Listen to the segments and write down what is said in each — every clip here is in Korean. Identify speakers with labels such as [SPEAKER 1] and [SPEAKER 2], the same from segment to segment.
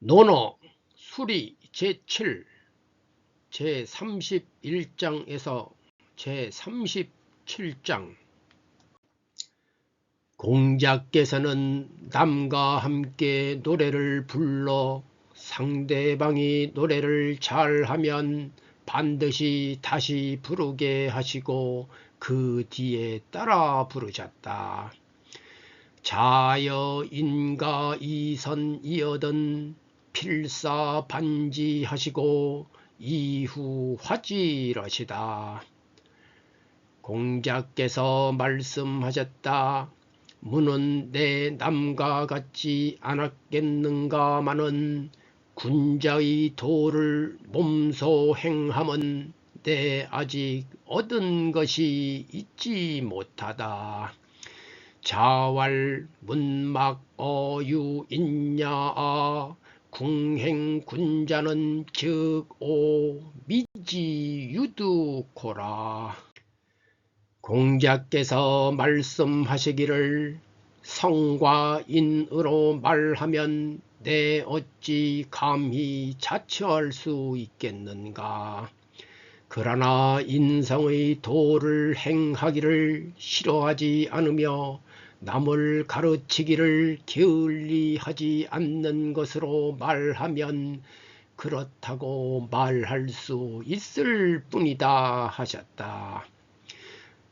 [SPEAKER 1] 논어 수리 제7 제31장에서 제37장 공자께서는 남과 함께 노래를 불러 상대방이 노래를 잘하면 반드시 다시 부르게 하시고 그 뒤에 따라 부르셨다. 자여 인가 이선 이어든 필사 반지하시고 이후 화지러시다. 공자께서 말씀하셨다. 문은 내 남과 같지 않았겠는가마는 군자의 도를 몸소 행함은 내 아직 얻은 것이 있지 못하다. 자왈 문막 어유 있냐아 궁행 군자는 즉 오 미지 유두코라. 공자께서 말씀하시기를 성과 인으로 말하면 내 어찌 감히 자처할 수 있겠는가. 그러나 인성의 도를 행하기를 싫어하지 않으며 남을 가르치기를 게을리하지 않는 것으로 말하면 그렇다고 말할 수 있을 뿐이다 하셨다.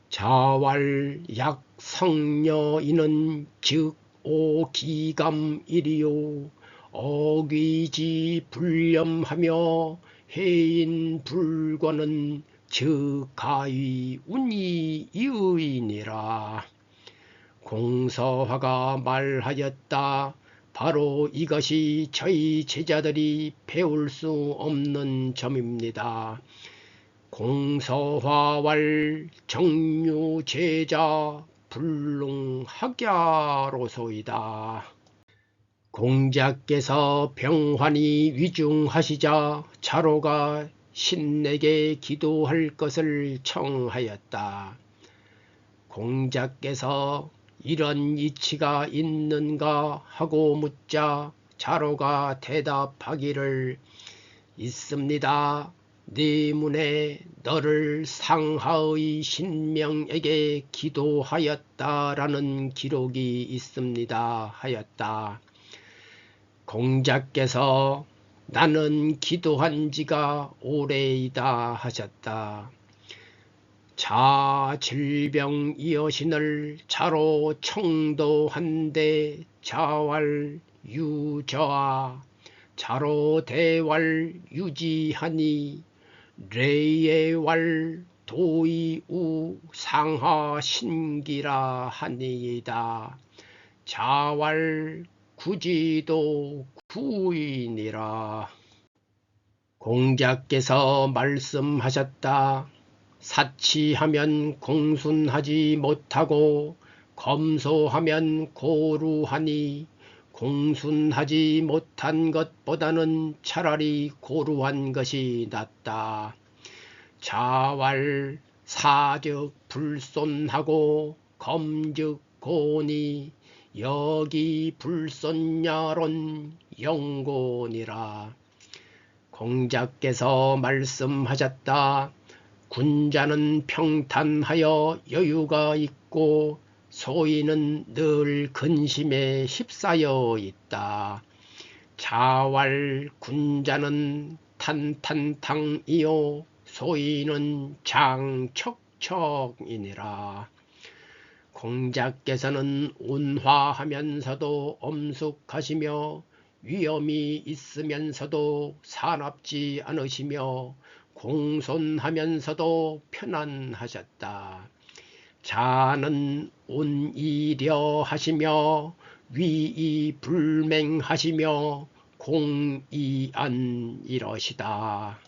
[SPEAKER 1] 자왈 약 성녀이는 즉 오기감이리요 어귀지 불념하며 해인 불과는 즉 가위 운이 이의니라. 공서화가 말하였다. 바로 이것이 저희 제자들이 배울 수 없는 점입니다. 공서화왈 정유 제자 불능학야로소이다. 공자께서 병환이 위중하시자 자로가 신에게 기도할 것을 청하였다. 공자께서 이런 이치가 있는가 하고 묻자 자로가 대답하기를 있습니다. 네 문에 너를 상하의 신명에게 기도하였다라는 기록이 있습니다 하였다. 공자께서 나는 기도한 지가 오래이다 하셨다. 자 질병이여신을 자로 청도한데 자왈 유저하 자로 대왈 유지하니 레예왈 도이우 상하 신기라 하니이다. 자왈 구지도 구인이라. 공자께서 말씀하셨다. 사치하면 공순하지 못하고 검소하면 고루하니 공순하지 못한 것보다는 차라리 고루한 것이 낫다. 자왈 사즉 불손하고 검즉 고니 여기 불손야론 영곤이라. 공자께서 말씀하셨다. 군자는 평탄하여 여유가 있고 소인은 늘 근심에 휩싸여 있다. 자왈 군자는 탄탄탕이요 소인은 장척척이니라. 공자께서는 온화하면서도 엄숙하시며 위험이 있으면서도 사납지 않으시며 공손하면서도 편안하셨다. 자는 온이려 하시며 위이 불맹하시며 공이안 이러시다.